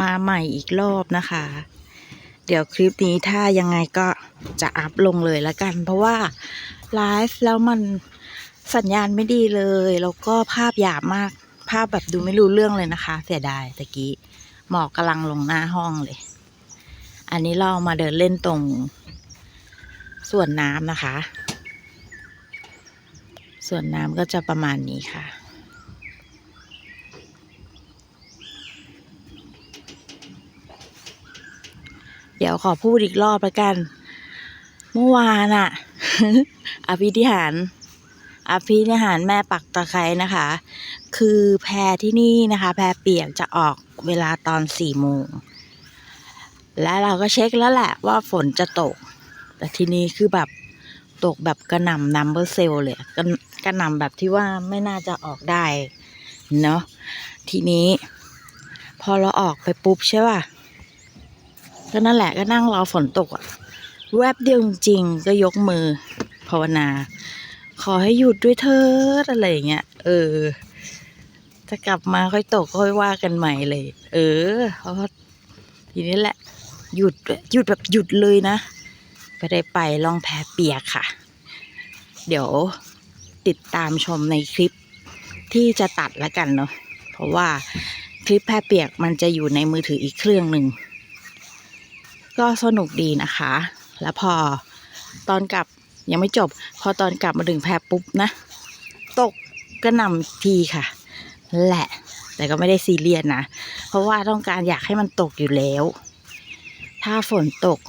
มาใหม่อีกรอบนะคะ เดี๋ยวคลิปนี้ถ้ายังไงก็จะอัพลงเลยละกัน เพราะว่าไลฟ์แล้วมันสัญญาณไม่ดีเลย แล้วก็ภาพหยาบมาก ภาพแบบดูไม่รู้เรื่องเลยนะคะ เสียดายตะกี้หมอกกำลังลงหน้าห้องเลย อันนี้เรามาเดินเล่นตรงส่วนน้ำนะคะ ส่วนน้ำก็จะประมาณนี้ค่ะ เดี๋ยวขอพูดอีกรอบแล้วกัน เมื่อวานอะอภิธิหารอภินิหารแม่ปักตะไคร้นะคะ คือแพรที่นี่นะคะ แพรเปียกจะออกเวลาตอนสี่โมง และเราก็เช็คแล้วแหละว่าฝนจะตก แต่ทีนี้คือแบบตกแบบกระหน่ำนัมเบอร์เซลเลยอะ กระหน่ำแบบที่ว่าไม่น่าจะออกได้เนาะทีนี้ พอเราออกไปปุ๊บใช่ป่ะก็นั่นแหละก็นั่งรอฝนตกอะแวบเดียวจริงๆก็ยกมือภาวนา ขอให้หยุดด้วยเถิดอะไรอย่างเงี้ยเออถ้ากลับมาค่อยตกค่อยว่ากันใหม่เลย เออเพราะว่าทีนี้แหละ หยุดหยุดแบบหยุดเลยนะก็ได้ไปลองแพเปียกค่ะ เดี๋ยว ติดตามชมในคลิปที่จะตัดแล้วกันเนาะเพราะว่าคลิปแพเปียกมันจะอยู่ในมือถืออีกเครื่องหนึ่ง ก็สนุกดีนะคะ แล้วพอตอนกลับยังไม่จบ พอตอนกลับมาถึงแพปุ๊บนะ ตกกระหน่ำทีค่ะ แหละ แต่ก็ไม่ได้ซีเรียสนะ เพราะว่าต้องการอยากให้มันตกอยู่แล้ว ถ้าฝนตก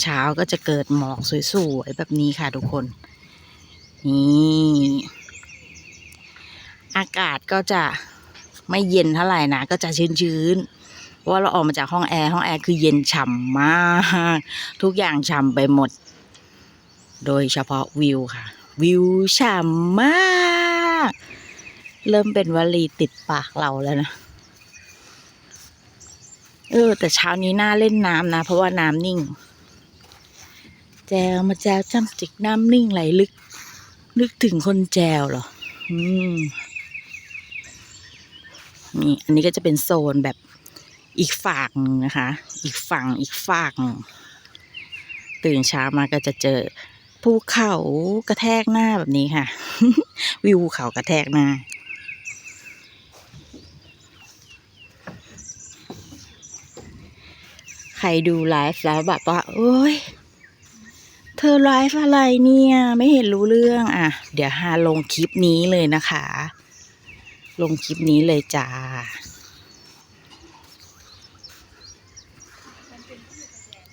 เช้าก็จะเกิดหมอกสวยๆแบบนี้ค่ะทุกคน นี่อากาศก็จะไม่เย็นเท่าไหร่นะก็จะชื้นๆเพราะว่าเราออกมาจากห้องแอร์ห้องแอร์คือเย็นฉ่ำมาก ทุกอย่างฉ่ำไปหมด โดยเฉพาะวิวค่ะ วิวฉ่ำมาก เริ่มเป็นวลีติดปากเราแล้วนะเออแต่เช้านี้น่าเล่นน้ำนะ เพราะว่าน้ำนิ่ง แจวมาแจวจ้ำจิกน้ำนิ่งไหลลึก นึกถึงคนแจวเหรอ อืม นี่ อันนี้ก็จะเป็นโซนแบบอีกฝั่งนะคะ อีกฝั่งอีกฝากหนึ่งตื่นเช้ามาก็จะเจอภูเขากระแทกหน้าแบบนี้ค่ะ วิวเขากระแทกหน้า ใครดูไลฟ์แล้วแบบว่า โอ้ย เธอไลฟ์อะไรเนี่ยไม่เห็นรู้เรื่องอะ เดี๋ยวหาลงคลิปนี้เลยนะคะ ลงคลิปนี้เลยจ้า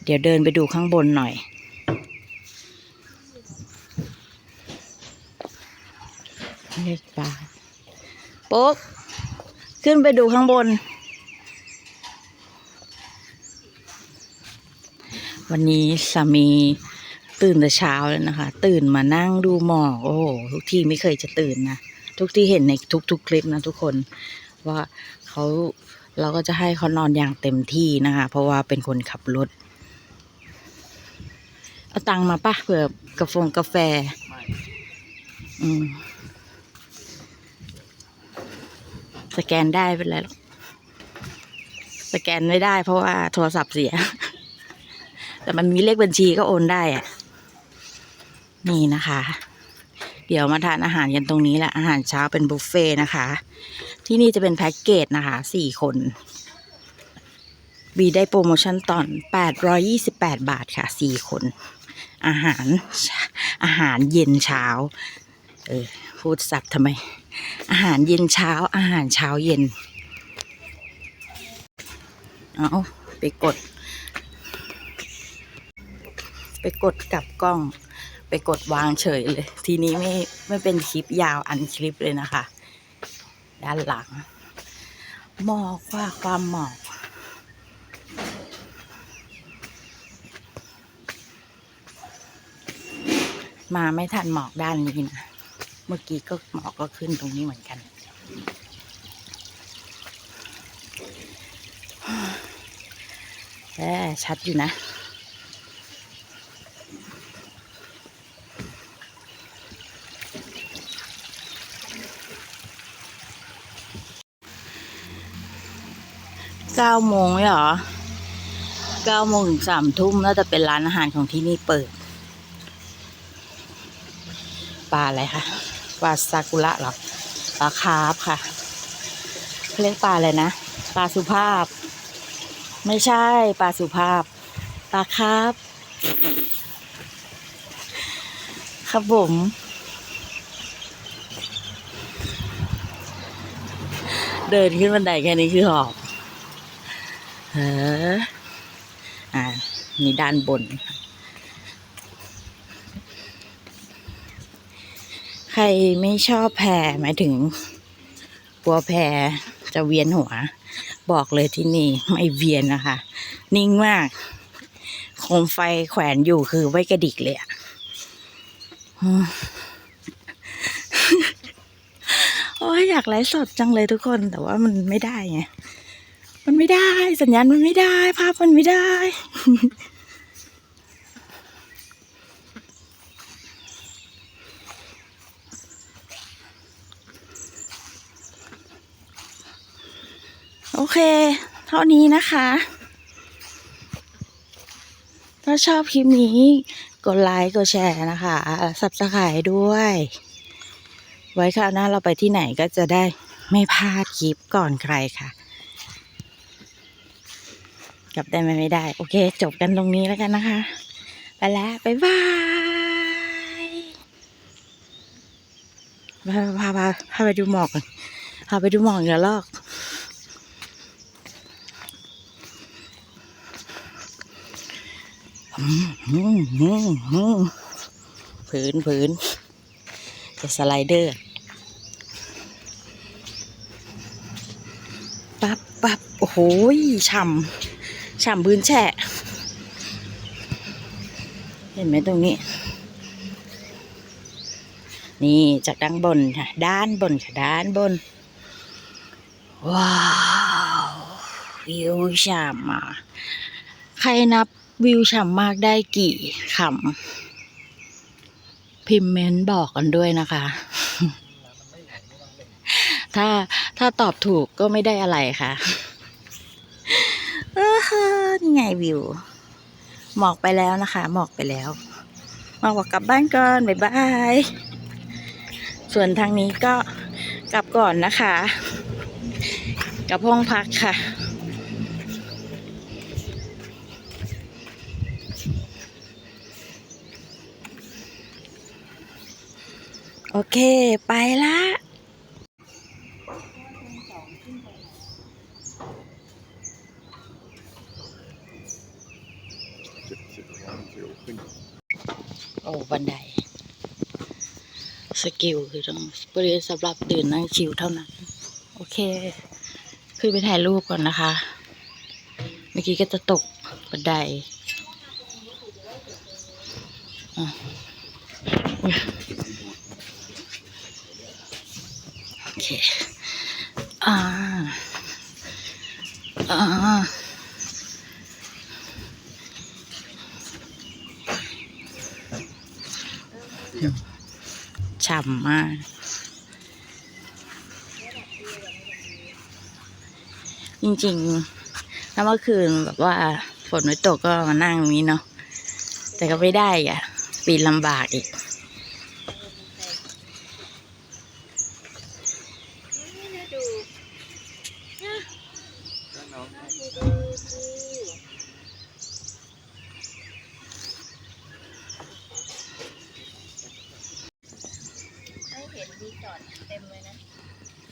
เดี๋ยวเดินไปดูข้างบนหน่อย เล็กปลาปุ๊กขึ้นไปดูข้างบน วันนี้สามี ตื่นแต่เช้าเลยนะคะ ตื่นมานั่งดูหมอก โอ้ทุกที่ไม่เคยจะตื่นนะ ทุกที่เห็นในทุก ๆ คลิปนะทุกคนว่าเขาเราก็จะให้เขานอนอย่างเต็มที่นะคะ เพราะว่าเป็นคนขับรถ เอาตังมาปะเผื่อกาแฟกาแฟ อืม สแกนได้เป็นไรหรอกสแกนไม่ได้เพราะว่าโทรศัพท์เสีย แต่มันมีเลขบัญชีก็โอนได้อะ นี่นะคะ เดี๋ยวมาทานอาหารกันตรงนี้แหละอาหารเช้าเป็นบุฟเฟ่ต์นะคะ ที่นี่จะเป็นแพ็กเกจนะคะสี่คนวีได้โปรโมชั่นตอน 828 บาทค่ะสี่คน อาหาร อาหารเย็นเช้า เออ พูดสับทำไม อาหารเย็นเช้า อาหารเช้าเย็น เอาไปกด ไปกดกลับกล้อง ไปกดวางเฉยเลย ทีนี้ไม่ไม่เป็นคลิปยาวอันคลิปเลยนะคะ ด้านหลัง หมอกว่าความหมอก มาไม่ทันหมอกด้านนี้นะ เมื่อกี้ก็หมอกก็ขึ้นตรงนี้เหมือนกันแอชัดอยู่นะ เก้าโมงเหรอเก้าโมงถึงสามทุ่มน่าจะเป็นร้านอาหารของที่นี่เปิด ปลาอะไรคะปลาซากุระหรอปลาคาร์ฟค่ะเรียกปลาอะไรนะปลาสุภาพ ไม่ใช่ปลาสุภาพปลาคาร์ฟครับผมเดินขึ้นบันไดแค่นี้คือหอบ อออ่านี่ด้านบน ใครไม่ชอบแพรหมายถึงกลัวแพรจะเวียนหัว บอกเลยที่นี่ไม่เวียนนะคะ นิ่งมากโคมไฟแขวนอยู่คือไว้กระดิกเลยอะอืมโอ้ยอยากไลฟ์สดจังเลยทุกคนแต่ว่ามันไม่ได้ไง มันไม่ได้ สัญญาณมันไม่ได้ ภาพมันไม่ได้ โอเค เท่านี้นะคะ ถ้าชอบคลิปนี้ กดไลค์ กดแชร์นะคะสับสไครด้วย ไว้คราวหน้าเราไปที่ไหนก็จะได้ไม่พลาดคลิปก่อนใครค่ะ กลับได้ไหมไม่ได้ โอเค จบกันตรงนี้แล้วกันนะคะ ไปแล้วบ๊ายบายพาพาพาพาไปดูหมอกก่อนพาไปดูหมอกอย่าลอกอืมอืมอืมผืนผืนจะสไลเดอร์ปับปับโอ้โหฉ่ำ ฉ่ำพื้นแฉะ เห็นไหมตรงนี้ นี่จากด้านบนค่ะ ด้านบนค่ะ ด้านบน ว้าววิวฉ่ำอะใครนับวิวฉ่ำมากได้กี่คำพิมพ์เมนต์บอกกันด้วยนะคะ ถ้าถ้าตอบถูกก็ไม่ได้อะไรค่ะ เออนี่ไงวิว หมอกไปแล้วนะคะ หมอกไปแล้วหมอกบอกกลับบ้านก่อน บ๊ายบาย ส่วนทางนี้ก็กลับก่อนนะคะ กลับห้องพักค่ะ โอเค ไปละ โอ้ บันได ส กิลคือต้องบริเวณสำหรับตื่นนั่งชิวเท่านั้น โอเค ขึ้นไปถ่ายรูปก่อนนะคะ เมื่อกี้ก็จะตกบันไดโอเค อ่า อ่า ฉ่ำมาก จริงๆถ้าเมื่อคืนแบบว่าฝนไม่ตกก็มานั่งตรงนี้เนาะแต่ก็ไม่ได้อะ ปีนลำบากอีก ให้เห็นรีสอร์ทเต็มเลยนะ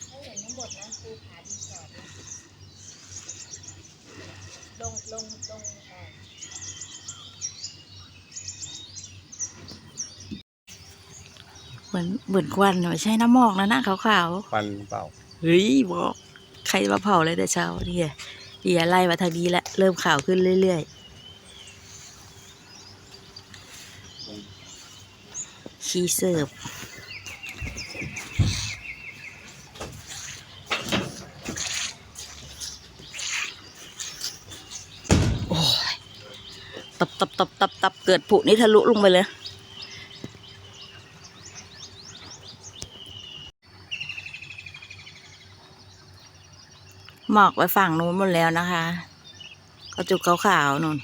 ให้เห็นทั้งหมดนะภูผารีสอร์ทนะลงลงลงเอ่อเหมือนเหมือนควันไม่ใช่น้ำหมอกนะหน้าขาวฟันเปล่าๆเฮ้ยบอกใครมาเผาเลยแต่เช้านี่ไงเดียไล่มาทางนี้แหละเริ่มข่าวขึ้นเรื่อยๆชีเสิร์ฟ โอ้ย ตับตับตับตับตับเกิดผุนี่ทะลุลงไปเลย หมอกไปฝั่งนู้นหมดแล้วนะคะกระจุกขาวๆนู่น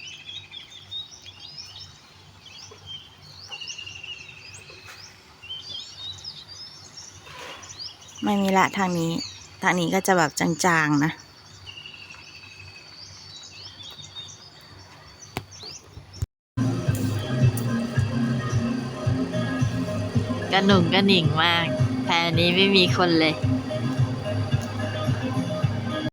ไม่มีละทางนี้ ทางนี้ก็จะแบบจางๆนะ กระหนุ่งกระหนิ่งมาก แพรนี้ไม่มีคนเลย